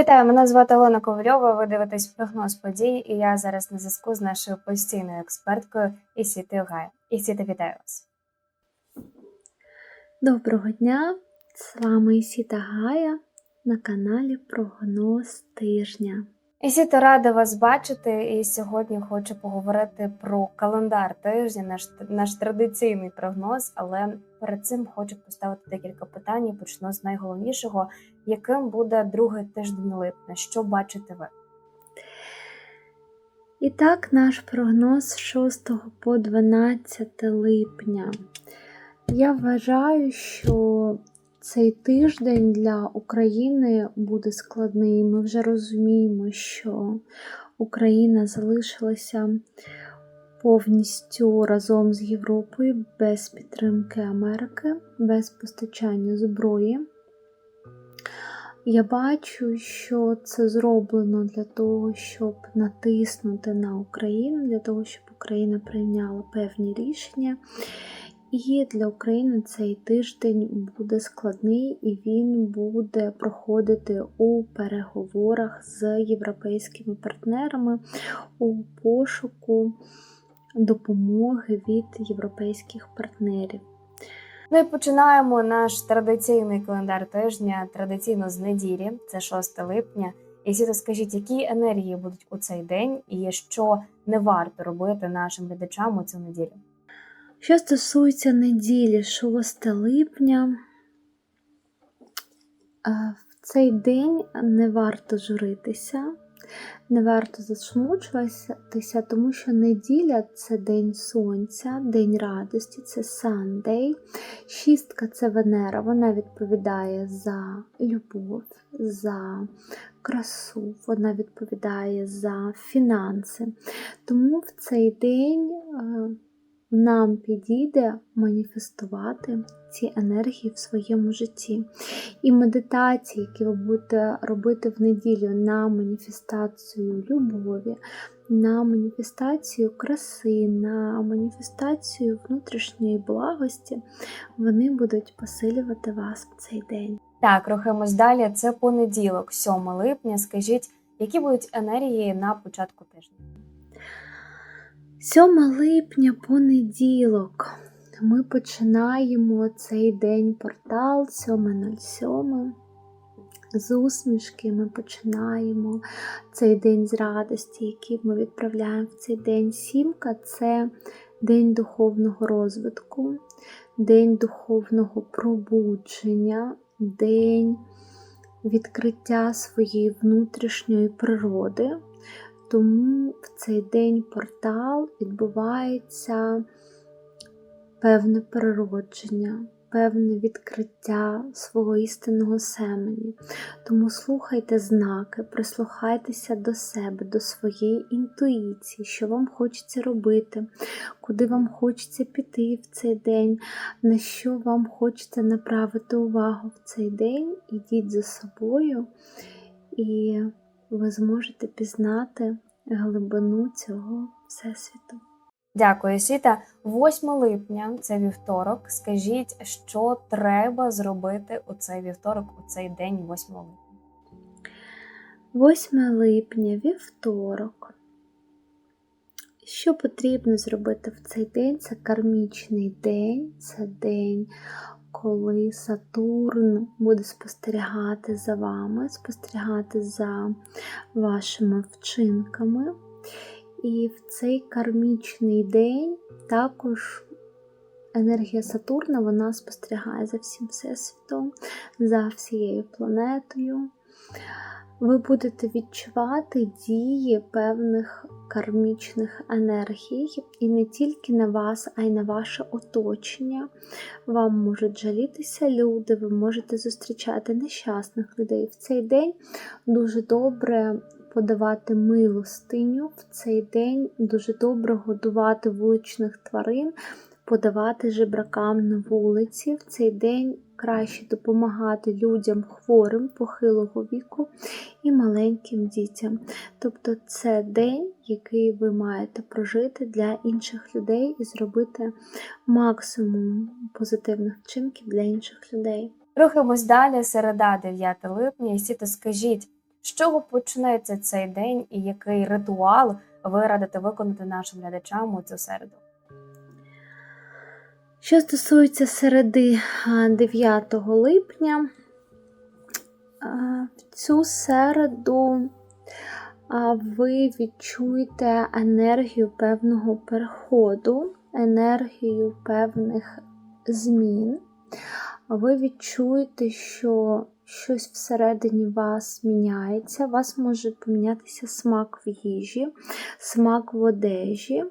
Вітаю, мене звати Олена Ковальова. Ви дивитесь прогноз подій, і я зараз на зв'язку з нашою постійною експерткою Ісіти Гай. Ісіта, вітаю вас. Доброго дня! З вами Ісіта Гая на каналі Прогноз тижня. Ісіта, рада вас бачити. І сьогодні хочу поговорити про календар тижня, наш наш традиційний прогноз. Але перед цим хочу поставити декілька питань. і Почну з найголовнішого, яким буде другий тиждень липня. Що бачите ви? І так, наш прогноз з 6 по 12 липня. Я вважаю, що цей тиждень для України буде складний. Ми вже розуміємо, що Україна залишилася повністю разом з Європою без підтримки Америки, без постачання зброї. Я бачу, що це зроблено для того, щоб натиснути на Україну, для того, щоб Україна прийняла певні рішення. І для України цей тиждень буде складний і він буде проходити у переговорах з європейськими партнерами у пошуку допомоги від європейських партнерів. Ну і починаємо наш традиційний календар тижня, традиційно з неділі, це 6 липня. І всі скажіть, які енергії будуть у цей день, і що не варто робити нашим глядачам у цю неділю. Що стосується неділі 6 липня, в цей день не варто журитися, не варто засмучуватися, тому що неділя це день сонця, день радості, це Сандей. Шістка це Венера, вона відповідає за любов, за красу, вона відповідає за фінанси. Тому в цей день нам підійде маніфестувати ці енергії в своєму житті. І медитації, які ви будете робити в неділю на маніфестацію любові, на маніфестацію краси, на маніфестацію внутрішньої благості, вони будуть посилювати вас в цей день. Так, рухаємось далі. Це понеділок, 7 липня. Скажіть, які будуть енергії на початку тижня? 7 липня понеділок. Ми починаємо цей день портал 7.07. З усмішки ми починаємо цей день з радості, який ми відправляємо в цей день. Сімка це день духовного розвитку, день духовного пробудження, день відкриття своєї внутрішньої природи. Тому в цей день портал відбувається певне переродження, певне відкриття свого істинного семені. Тому слухайте знаки, прислухайтеся до себе, до своєї інтуїції, що вам хочеться робити, куди вам хочеться піти в цей день, на що вам хочеться направити увагу в цей день. Ідіть за собою і ви зможете пізнати глибину цього всесвіту. Дякую, Сіта. 8 липня, це вівторок. Скажіть, що треба зробити у цей вівторок, у цей день, 8 липня? 8 липня, вівторок. Що потрібно зробити в цей день? Це кармічний день, це день коли Сатурн буде спостерігати за вами, спостерігати за вашими вчинками. І в цей кармічний день також енергія Сатурна вона спостерігає за всім всесвітом, за всією планетою. Ви будете відчувати дії певних кармічних енергій, і не тільки на вас, а й на ваше оточення. Вам можуть жалітися люди, ви можете зустрічати нещасних людей. В цей день дуже добре подавати милостиню, в цей день дуже добре годувати вуличних тварин, подавати жебракам на вулиці. В цей день краще допомагати людям хворим похилого віку і маленьким дітям. Тобто це день, який ви маєте прожити для інших людей і зробити максимум позитивних вчинків для інших людей. Рухаємось далі, середа, 9 липня. І сіто скажіть, З чого починається цей день і який ритуал ви радите виконати нашим глядачам у цю середу? Що стосується середи 9 липня, в цю середу ви відчуєте енергію певного переходу, енергію певних змін. Ви відчуєте, що щось всередині вас міняється, у вас може помінятися смак в їжі, смак в одежі.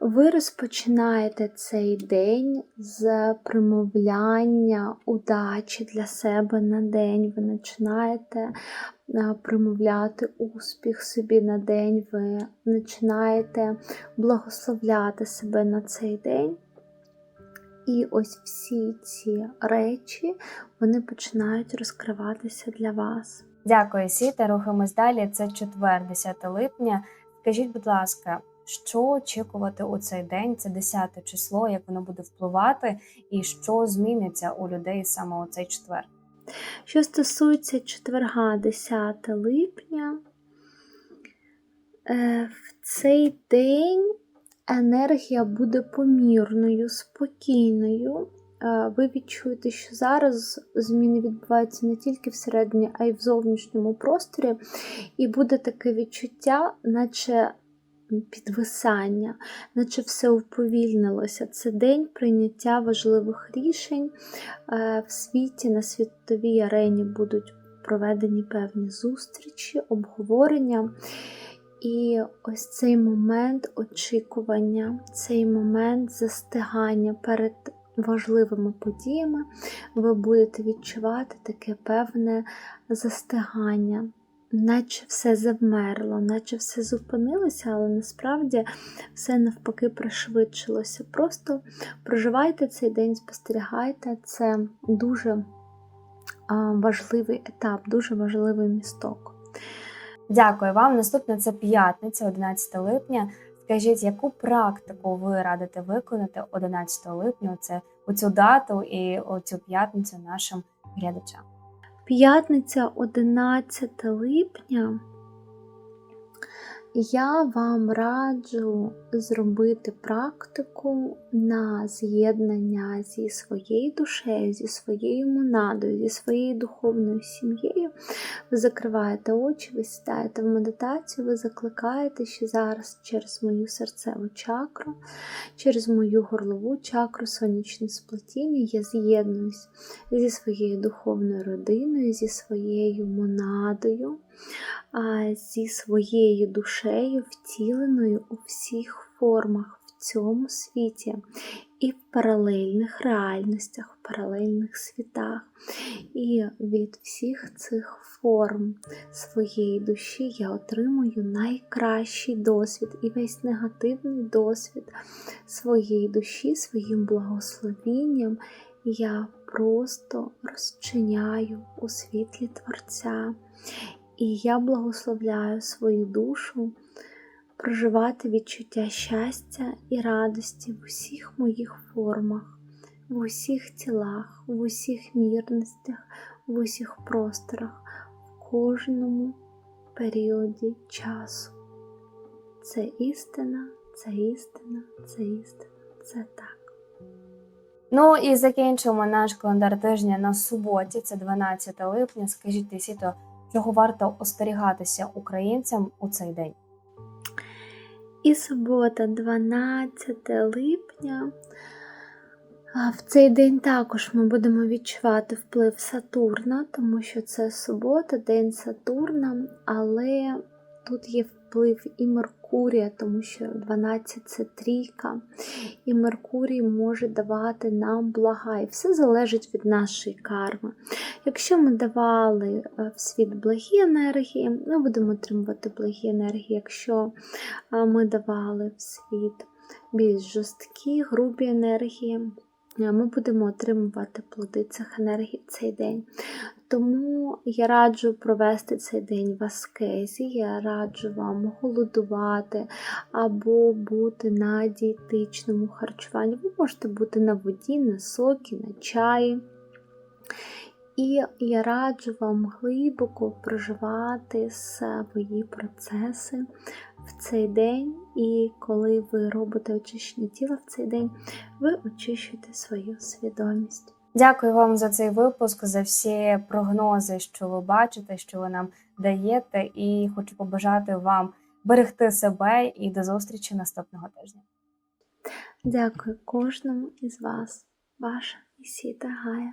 Ви розпочинаєте цей день з примовляння удачі для себе на день. Ви починаєте примовляти успіх собі на день, ви починаєте благословляти себе на цей день. І ось всі ці речі вони починають розкриватися для вас. Дякую, Сіта. Рухаємось далі. Це четвер, 10 липня. Скажіть, будь ласка, що очікувати у цей день? Це 10 число, як воно буде впливати, і що зміниться у людей саме у цей четвер? Що стосується четверга 10 липня, е, в цей день енергія буде помірною, спокійною. Е, Ви відчуєте, що зараз зміни відбуваються не тільки всередині, а й в зовнішньому просторі, і буде таке відчуття, наче підвисання, наче все уповільнилося. Це день прийняття важливих рішень Е, в світі, на світовій арені будуть проведені певні зустрічі, обговорення. І ось цей момент очікування, цей момент застигання перед важливими подіями, ви будете відчувати таке певне застигання, наче все завмерло, наче все зупинилося, але насправді все навпаки пришвидшилося. Просто проживайте цей день, спостерігайте, це дуже важливий етап, дуже важливий місток. Дякую вам. Наступне це п'ятниця, 11 липня. Скажіть, яку практику ви радите виконати 11 липня? Це у цю дату і у цю п'ятницю нашим глядачам? П'ятниця 11 липня. Я вам раджу зробити практику на з'єднання зі своєю душею, зі своєю монадою, зі своєю духовною сім'єю. Ви закриваєте очі, ви сідаєте в медитацію, ви закликаєте, що зараз через мою серцеву чакру, через мою горлову чакру, сонячне сплетіння, я з'єднуюсь зі своєю духовною родиною, зі своєю монадою зі своєю душею, втіленою у всіх формах в цьому світі і в паралельних реальностях, в паралельних світах. І від всіх цих форм своєї душі я отримую найкращий досвід і весь негативний досвід своєї душі, своїм благословінням. Я просто розчиняю у світлі Творця. І я благословляю свою душу проживати відчуття щастя і радості в усіх моїх формах, в усіх тілах, в усіх мірностях, в усіх просторах, в кожному періоді часу. Це істина, це істина, це істина, це так. Ну і закінчимо наш календар тижня на суботі, це 12 липня. Скажіть, Тисіто, чого варто остерігатися українцям у цей день? І субота, 12 липня. В цей день також ми будемо відчувати вплив Сатурна, тому що це субота, день Сатурна, але тут є вплив і Меркурія, тому що 12 це трійка, і Меркурій може давати нам блага, і все залежить від нашої карми. Якщо ми давали е, в світ благі енергії, ми будемо отримувати благі енергії. Якщо е, ми давали в світ більш жорсткі, грубі енергії, е, ми будемо отримувати плоди цих енергій цей день. Тому я раджу провести цей день в аскезі, я раджу вам голодувати або бути на дієтичному харчуванні. Ви можете бути на воді, на сокі, на чаї. І я раджу вам глибоко проживати свої процеси в цей день, і коли ви робите очищення тіла в цей день, ви очищуєте свою свідомість. Дякую вам за цей випуск, за всі прогнози, що ви бачите, що ви нам даєте, і хочу побажати вам берегти себе і до зустрічі наступного тижня. Дякую кожному із вас, ваша Ісіта Гая.